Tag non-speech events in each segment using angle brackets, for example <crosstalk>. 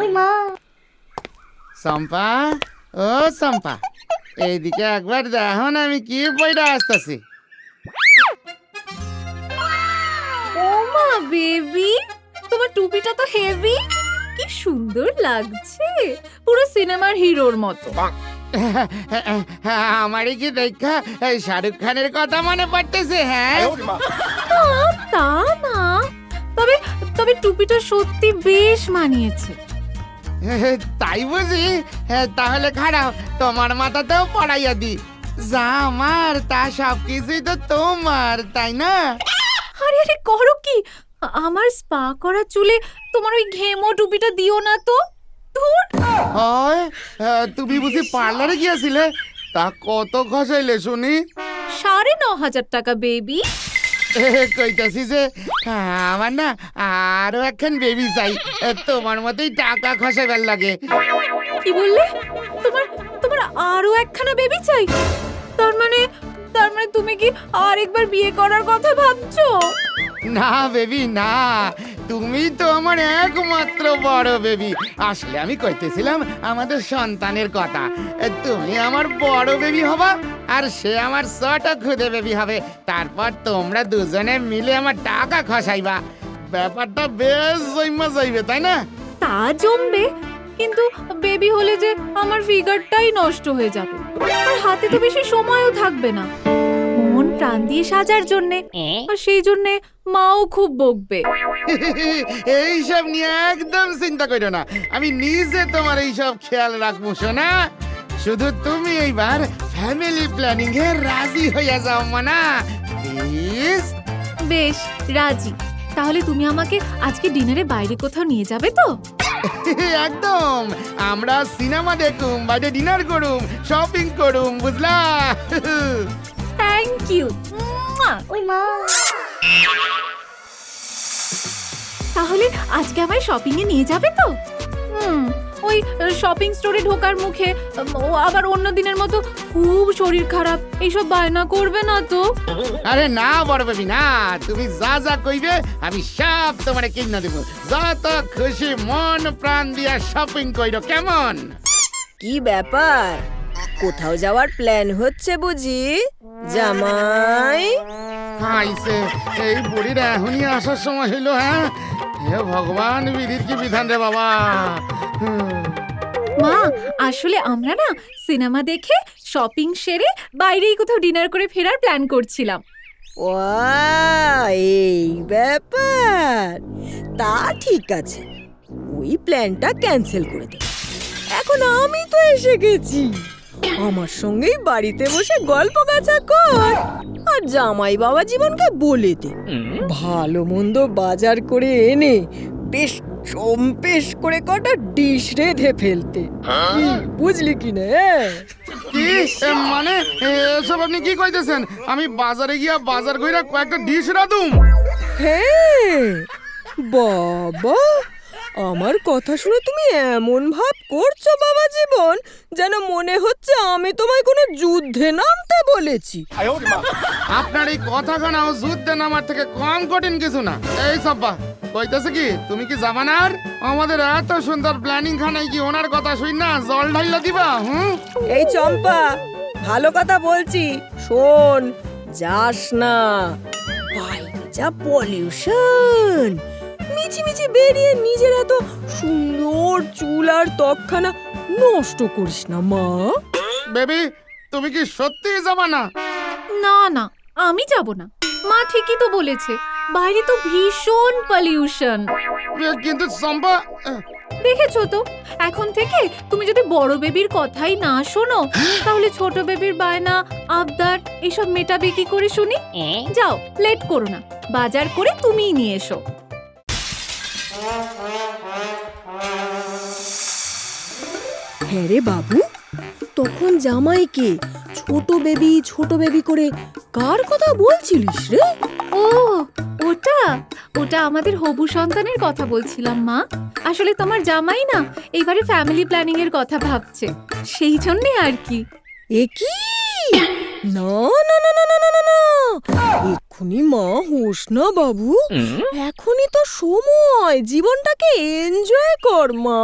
ওই মা চম্পা ও চম্পা এইদিকে একবার দেখো না আমি কি বইটা আসতেছি। ও মা বেবি তোমার টুপিটা তো হেভি কি সুন্দর লাগছে পুরো সিনেমার হিরোর মতো। আমারই কি দেখা? এই শাহরুখ খানের কথা মনে পড়তেছে হ্যাঁ? তা না। তবে তবে টুপিটা সত্যি বেশ মানিয়েছে। তাই বুঝি? হ্যাঁ, তাহলে খারাপ তোমার মাথাতেও পড়াইয়া দি। যা আমার তা সব কিছুই তো তোমার তাই না? আরে আরে করো কি? আমার স্পা করা চুলে তোমার ওই ঘেমো টুপিটা দিও না তো। ধুর। হয় হ্যাঁ, তুমি বুঝি পার্লারে গিয়েছিলে? তা কত খসাইলে শুনি? সাড়ে ন হাজার টাকা বেবি। এ, কইতাছি যে আমার না আরও একখান বেবি চাই। এ, তোমার মতোই টাকা খসাইবার লাগে। কি বললে? তোমার তোমার আরও একখানা বেবি চাই? তার মানে তার মানে তুমি কি আরেকবার বিয়ে করার কথা ভাবছ? না বেবি না। তুমি তো আমার একমাত্র বড় বেবি আসলে আমি কইতেছিলাম আমাদের সন্তানের কথা। তুমি আমার বড় বেবি হবা আর সে আমার ছোট খুদে বেবি হবে। তারপর তোমরা দুজনে মিলে আমার টাকা খসাইবা। ব্যাপারটা বেশ জৈমা যাইবে, তাই না? তা জমবে, কিন্তু বেবি হলে যে আমার ফিগারটাই নষ্ট হয়ে যাবে। আর হাতে তো বেশি সময়ও থাকবে না। প্রাণ দিয়ে সাজার জন্যে। আর সেই জন্যে মাও খুব বকবে। <laughs> এইসব নিয়ে একদম চিন্তা করো না। আমি নিজে তোমার এইসব খেয়াল রাখব শোনা শুধু তুমি এইবার ফ্যামিলি প্ল্যানিং এ রাজি হইয়া যাও মানা। প্লিজ বেশ রাজি। তাহলে তুমি আমাকে আজকে ডিনারে বাইরে কোথাও নিয়ে যাবে তো? <laughs> একদম। আমরা সিনেমা দেখুম বাইরে ডিনার করুম শপিং করুম বুঝলা? <laughs> থ্যাংক ইউ ওই মা। তাহলে আজকে আমায় শপিং এ নিয়ে যাবে তো? হুম ওই শপিং স্টোরে ঢোকার মুখে ও আবার অন্য দিনের মতো খুব শরীর খারাপ। এইসব বায়না করবে না তো? আরে না বড় বেবি না। তুমি যা যা কইবে আমি সব তোমারে কিনা দেবো। যত খুশি মন প্রাণ দিয়া শপিং কইরো কেমন? কি ব্যাপার? কোথাও যাওয়ার প্ল্যান হচ্ছে বুঝি? জামাই? খাইছে এই বুড়ির এখনই আসার সময় হইল হ্যাঁ? হে ভগবান বিধির কি বিধান রে বাবা। মা আসলে আমরা না সিনেমা দেখে শপিং সেরে বাইরেই কোথাও ডিনার করে ফেরার প্ল্যান করছিলাম। ও এই ব্যাপার। তা ঠিক আছে। ওই প্ল্যানটা ক্যান্সেল করে দে। এখন আমি তো এসে গেছি। আমার সঙ্গেই বাড়িতে বসে গল্প গাছা কর। আর জামাই বাবা জীবনকে বলে দে। ভালো মন্দ বাজার করে এনে বেশ চম্পেশ করে কটা ডিশ রেঁধে ফেলতে। কি, বুঝলি কি না? হ্যাঁ? কি মানে? এসব আপনি কি কইতেছেন? আমি বাজারে গিয়া বাজার কইরা কয়েকটা ডিশ রাঁধুম। হ্যাঁ। বাবা আমার কথা শুনে তুমি এমন ভাব করছ বাবা জীবন যেন মনে হচ্ছে আমি তোমায় কোনো যুদ্ধে নামতে বলেছি। আপনার এই কথা খানাও যুদ্ধে নামার থেকে কম কঠিন কিছু না। এই সব্বা কইতেছে কি তুমি কি যাবা না আর আমাদের এত সুন্দর প্ল্যানিং খানায় কি ওনার কথা শুই না জল ঢাইলা দিবা হুম? এই চম্পা ভালো কথা বলছি শোন যাস না। বাইরে যা পলিউশন মিছি বেরিয়ে নিজের এত সুন্দর চুল আর ত্বকখানা নষ্ট করিস না মা। বেবি তুমি কি সত্যি যাবা না? না না আমি যাব না। মা ঠিকই তো বলেছে বাইরে তো ভীষণ পলিউশন কিন্তু চম্পা এ, দেখেছ তো এখন থেকে তুমি যদি বড় বেবির কথাই না শোনো তাহলে ছোট বেবির বায়না আবদার এসব মেটাবে কি করে শুনি? যাও লেট করো না বাজার করে তুমিই নিয়ে এসো। হ্যাঁ রে বাবু তখন জামাইকে ছোট বেবি ছোট বেবি করে কার কথা বলছিলিস রে? ও ওটা ওটা আমাদের হবু সন্তানের কথা বলছিলাম মা। আসলে তোমার জামাই না এবারে ফ্যামিলি প্ল্যানিং এর কথা ভাবছে। সেই জন্যে আর কি। এ কি? না না না না না না না এখনই মা হোস না বাবু? এখনই তো সময়। জীবনটাকে এনজয় কর মা।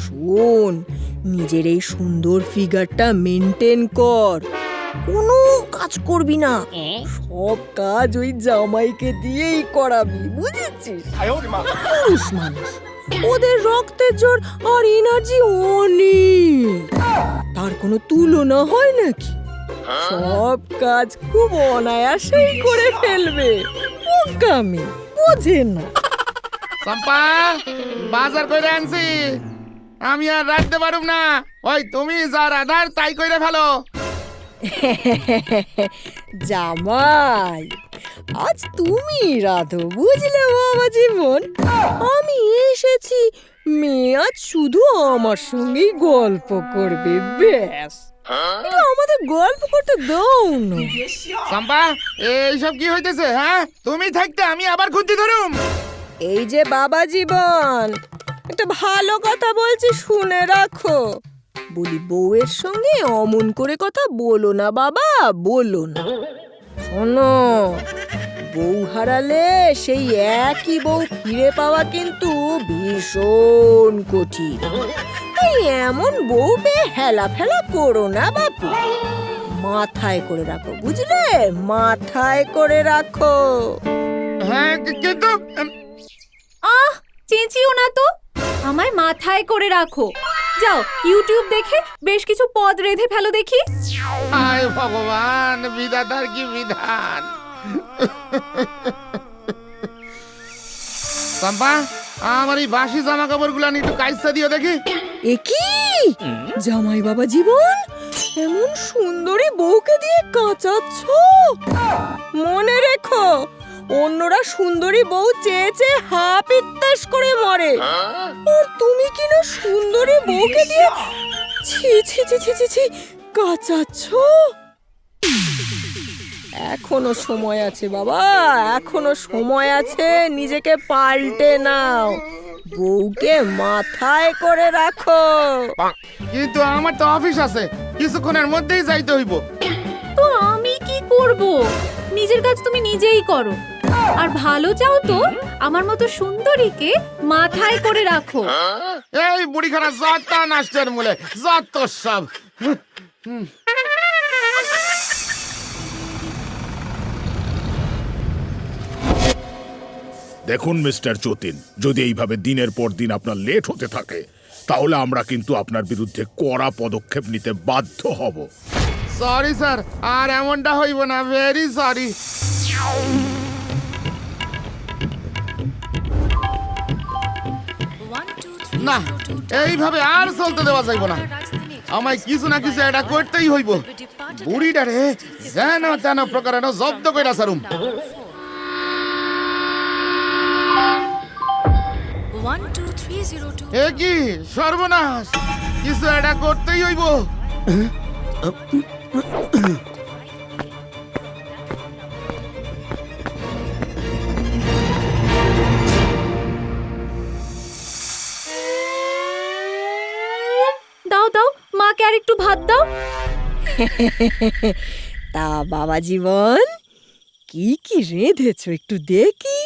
শোন নিজের এই সুন্দর ফিগারটা মেনটেন কর। কোনো কাজ করবি না। সব কাজ ওই জামাইকে দিয়েই করাবি বুঝেছিস? পুরুষ মানুষ। ওদের রক্তের জোর আর এনার্জি অনেক। তার কোনো তুলনা হয় নাকি? সব কাজ খুব অনায়াসেই করে ফেলবে। বোকামি বোঝে না। চম্পা বাজার কইরে আনছি। আমি আর রাখতে পারুম না। ওই তুমি যা রাধার তাই কইরে ফেলো। <laughs> জামাই আজ তুমি রাধো বুঝলে বাবা জীবন। আমি এসেছি মেয়ে আজ শুধু আমার সঙ্গেই গল্প করবে ব্যাস। আমাদের গল্প করতে দাও না চম্পা এইসব কি হইতেছে হ্যাঁ? তুমি থাকতে আমি আবার খুঁজতে ধরুম। এই যে বাবা জীবন একটা ভালো কথা বলছি শুনে রাখো। বলি বউয়ের সঙ্গে অমন করে কথা বলো না বাবা বলো না। শোনো বউ হারালে সেই একই বউ ফিরে পাওয়া কিন্তু ভীষণ কঠিন। তাই এমন বউ পেয়ে হেলা ফেলা করো না বাপু। মাথায় করে রাখো বুঝলে? মাথায় করে রাখো। হ্যাঁ কিন্তু আহ চেঁচিও না তো। আমায় মাথায় করে রাখো। যাও ইউটিউব দেখে বেশ কিছু পদ রেঁধে ফেলো দেখি। হায় ভগবান বিধাতার কি বিধান? চম্পা আমার এই বাসি জামা কাপড়গুলা একটু কাইসা দিও দেখি। এ কি? জামাই বাবা জীবন, এমন সুন্দরী বউকে দিয়ে কাঁচাচ্ছ? মনে রেখো, অন্যরা সুন্দরী বউ চেয়ে চেয়ে হাপ ইত্তাস করে মরে। আর তুমি কি না সুন্দরী বউকে দিয়ে ছি ছি ছি ছি ছি ছি কাঁচাচ্ছ? এখনও সময় আছে বাবা, এখনও সময় আছে, নিজেকে পাল্টে নাও। বউকে মাথায় করে রাখো। কিন্তু আমার তো অফিস আছে কিছুক্ষণের মধ্যেই যাইতে হইব। তো আমি কি করব? নিজের কাজ তুমি নিজেই করো। আর ভালো চাও তো আমার মতো সুন্দরীকে মাথায় করে রাখো। এই বুড়িখানা যত নাস্টের মূলে যত সব। দেখুন, মিস্টার যতীন, যদি এইভাবে দিনের পর দিন আপনার লেট হতে থাকে, তাহলে আমরা কিন্তু আপনার বিরুদ্ধে কড়া পদক্ষেপ নিতে বাধ্য হব। সরি স্যার আর এমনটা হইব না ভেরি সরি না, এইভাবে আর চলতে দেওয়া যাইব না। আমায় কিছু না কিছু এটা করতেই হইব। বুড়িটারে যেন তেন প্রকারে জব্দ কইরা সারুম two three এ কি? সর্বনাশ! কিছু এটা করতেই হইব। দাও দাও মাকে আর একটু ভাত দাও। <laughs> তা বাবা জীবন কি কি রেঁধেছো একটু দেখি।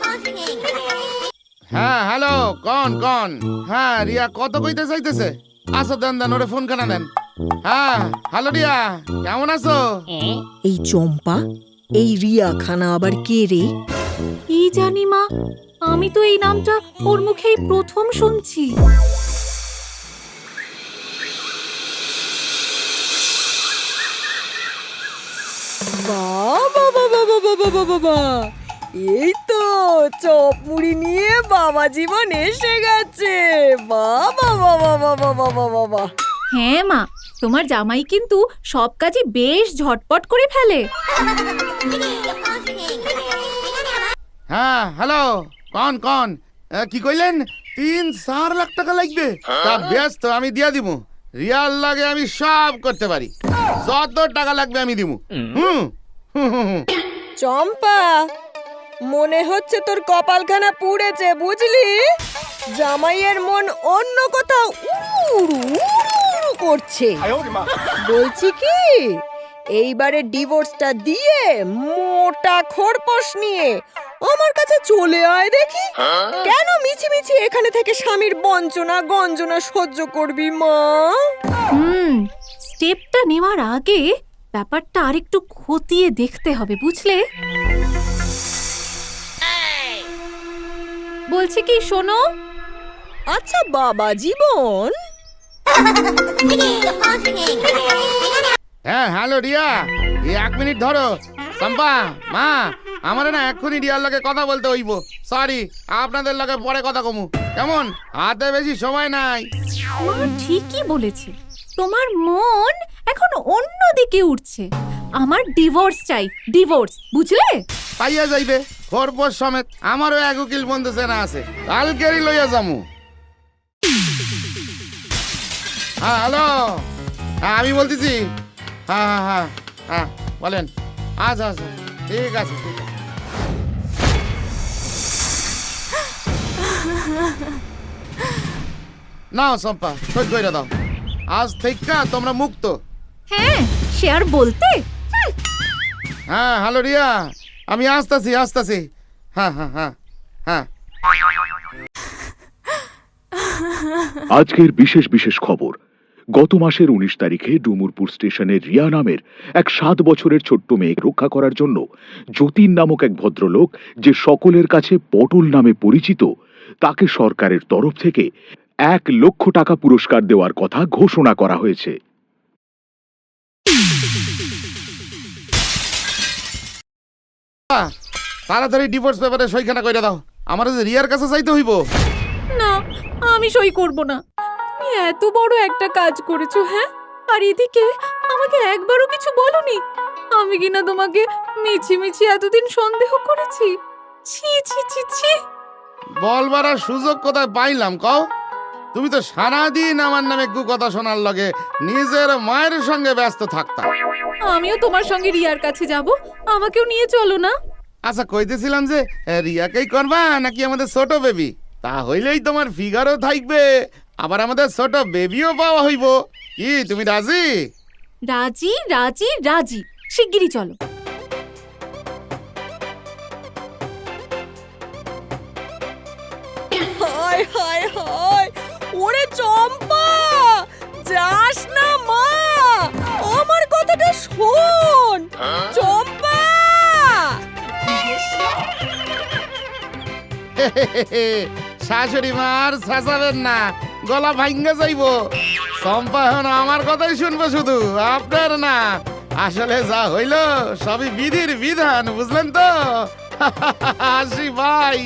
<laughs> হ্যাঁ হ্যালো কন কন। হ্যাঁ রিয়া কত কইতে চাইতেছে? আসো দেন দেন ওরে ফোন কেনা দেন। হ্যাঁ হ্যালো রিয়া কেমন আছো? এই চম্পা এই রিয়া খানা আবার কে রে? কি জানি মা আমি তো এই নামটা ওর মুখেই প্রথম শুনছি। বাবা বাবা বাবা বাবা বাবা এই তো চপ মুড়ি নিয়ে বাবা জীবন এসে গেছে। বাবা বাবা বাবা বাবা বাবা হ্যাঁ মা তোমার জামাই কিন্তু সব কাজই বেশ ঝটপট করে ফেলে। হ্যাঁ হ্যালো কন কন এ, কি কইলেন? তিন চার লাখ টাকা লাগবে। তা ব্যস্ত আমি দিয়া দিব রিয়াল লাগে আমি সব করতে পারি। যত টাকা লাগবে আমি দিব হুম হুম, হুম, হুম। চম্পা মনে হচ্ছে তোর কপালখানা পুড়েছে বুঝলি? জামাইয়ের মন অন্য কোথাও উড়ু উড়ু করছে। বলছি কি এইবারে ডিভোর্সটা দিয়ে মোটা খোরপোশ নিয়ে আমার কাছে চলে আয় দেখি। কেন মিছি মিছি এখানে থেকে স্বামীর বঞ্চনা গঞ্জনা সহ্য করবি মা? হুম স্টেপটা নেওয়ার আগে ব্যাপারটা আরেকটু খতিয়ে দেখতে হবে বুঝলে? বলছি কি শোনো? আচ্ছা বাবা জীবন। হ্যাঁ হ্যালো রিয়া। এই এক মিনিট ধরো। সম্পা মা আমার না এক্ষুনি রিয়ার লগে কথা বলতে হইব। সরি আপনাদের লগে পরে কথা কমু। কেমন? হাতে বেশি সময় নাই। ঠিকই বলেছে। তোমার মন এখন অন্য দিকে উঠছে। আমার ডিভোর্স চাই ডিভোর্স বুঝলে? পাইয়া যাইবে খরপোশ সমেত। আমারও এক উকিল বন্ধু সেনা আছে, কালকেরই লইয়া যামু। হ্যাঁ হ্যালো। হ্যাঁ আমি বলতেছি। হ্যাঁ হ্যাঁ হ্যাঁ হ্যাঁ বলেন। আচ্ছা আচ্ছা ঠিক আছে ঠিক আছে। নাও সম্পা সই কইরা দাও। আজ থেকে তোমরা মুক্ত। হ্যাঁ সে আর বলতে? হ্যাঁ হ্যালো রিয়া। আমি আসতেছি আসতেছি। হ্যাঁ হ্যাঁ হ্যাঁ হ্যাঁ। আজকের বিশেষ বিশেষ খবর। গত মাসের উনিশ তারিখে ডুমুরপুর স্টেশনে রিয়া নামের এক সাত বছরের ছোট্ট মেয়েকে রক্ষা করার জন্য যতীন নামক এক ভদ্রলোক যে সকলের কাছে পটল নামে পরিচিত তাকে সরকারের তরফ থেকে এক লক্ষ টাকা পুরস্কার দেওয়ার কথা ঘোষণা করা হয়েছে। তাড়াতাড়ি ডিভোর্স পেপারে সইখানা কইরা দাও। আমার যে রিয়ার কাছে যাইতে হইব। না আমি সই করব না। তুমি এত বড় একটা কাজ করেছ হ্যাঁ? আর এদিকে আমাকে একবারও কিছু বলনি। আমি কিনা তোমাকে মিছি মিছি এতদিন সন্দেহ করেছি। ছি ছি ছি ছি। বলবার আর সুযোগ কোথায় পাইলাম কও? তুমি তো সারাদিন আমার নামে কু কথা শোনার লগে নিজের মায়ের সঙ্গে ব্যস্ত থাকতা। আমিও তোমার সঙ্গে রিয়ার কাছে যাব আমাকেও নিয়ে চলো না। আচ্ছা কইতেছিলাম যে রিয়াকেই করবা নাকি আমাদের ছোট বেবি? তা হইলেই তোমার ফিগারও থাকবে আবার আমাদের ছোট বেবিও পাওয়া হইব। কি তুমি রাজি? রাজি রাজি রাজি। শিগগিরই চলো। হায় হায় হায়। ওরে চম্পা, যাস না মা। আমার কথাটা শোন। চম্পা। শাশুড়ি মার শাসাবেন না, গলা ভাঙ্গে যাইব। চম্পা এখন আমার কথাই শুনব শুধু, আপনার না। আসলে যা হইল, সবই বিধির বিধান, বুঝলেন তো? আসি ভাই।